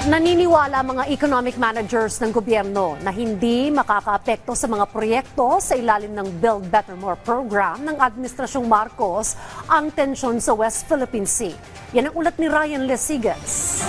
Naniniwala mga economic managers ng gobyerno na hindi makakaapekto sa mga proyekto sa ilalim ng Build Better More program ng Administrasyong Marcos ang tensyon sa West Philippine Sea. Yan ang ulat ni Ryan Lesigas.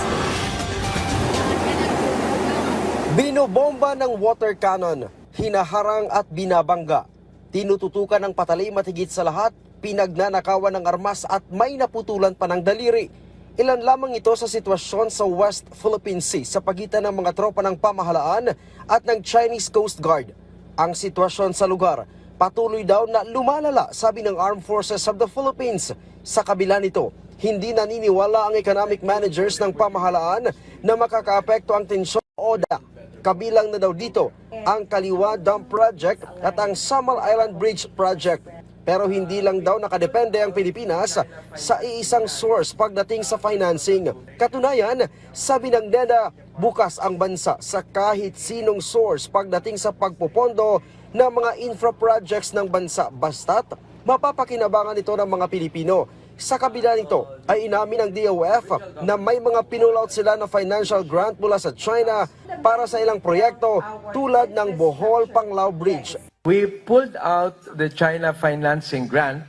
Binobomba ng water cannon, hinaharang at binabangga. Tinututukan ng patalim at higit sa lahat, pinagnanakawan ng armas at may naputulan pa ng daliri. Ilan lamang ito sa sitwasyon sa West Philippine Sea sa pagitan ng mga tropa ng pamahalaan at ng Chinese Coast Guard. Ang sitwasyon sa lugar patuloy daw na lumalala, sabi ng Armed Forces of the Philippines. Sa kabila nito, hindi naniniwala ang economic managers ng pamahalaan na makakaapekto ang tensyon sa ODA. Kabilang na daw dito ang Kaliwa Dam Project at ang Samal Island Bridge Project. Pero hindi lang daw nakadepende ang Pilipinas sa iisang source pagdating sa financing. Katunayan, sabi ng NEDA, bukas ang bansa sa kahit sinong source pagdating sa pagpopondo ng mga infra projects ng bansa basta't mapapakinabangan ito ng mga Pilipino. Sa kabila nito ay inamin ng DOF na may mga pinulot sila na financial grant mula sa China para sa ilang proyekto tulad ng Bohol Panglao Bridge We pulled out the China financing grant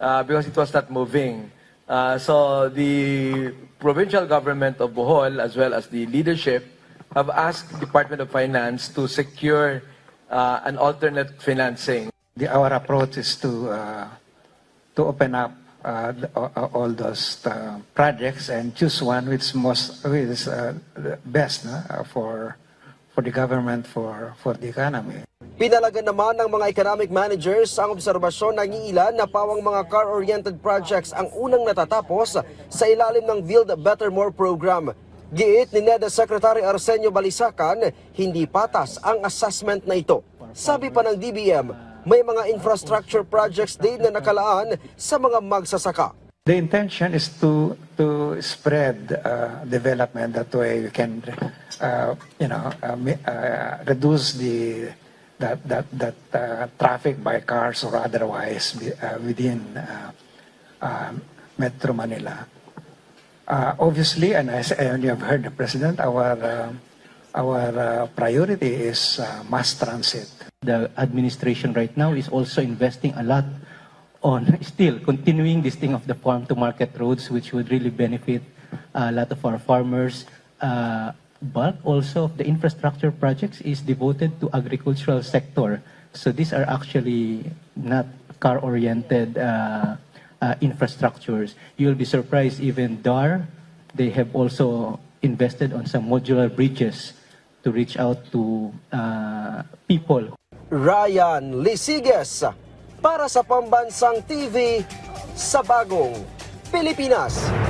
uh, because it was not moving. Uh, so the provincial government of Bohol, as well as the leadership, have asked the Department of Finance to secure uh, an alternate financing. The, our approach is to uh, to open up uh, the, all those uh, projects and choose one which most which is uh, best no, uh, for for the government for for the economy. Pinalagan naman ng mga economic managers ang obserbasyon ng ilan na pawang mga car-oriented projects ang unang natatapos sa ilalim ng Build Better More program. Giit ni NEDA Secretary Arsenio Balisacan, hindi patas ang assessment na ito. Sabi pa ng DBM, may mga infrastructure projects din na nakalaan sa mga magsasaka. The intention is to to spread uh, development that way we can uh, you know uh, uh, reduce the that that that uh, traffic by cars or otherwise uh, within uh, uh, Metro Manila. Uh, obviously, and as and you have heard the president, our uh, our uh, priority is mass transit. the administration right now is also investing a lot on still continuing this thing of the farm to market roads, which would really benefit a lot of our farmers. But also the infrastructure projects is devoted to agricultural sector. So these are actually not car-oriented uh, uh, infrastructures. You'll be surprised even DAR, they have also invested on some modular bridges to reach out to uh, people Ryan Lisiges para sa Pambansang TV sa Bagong Pilipinas.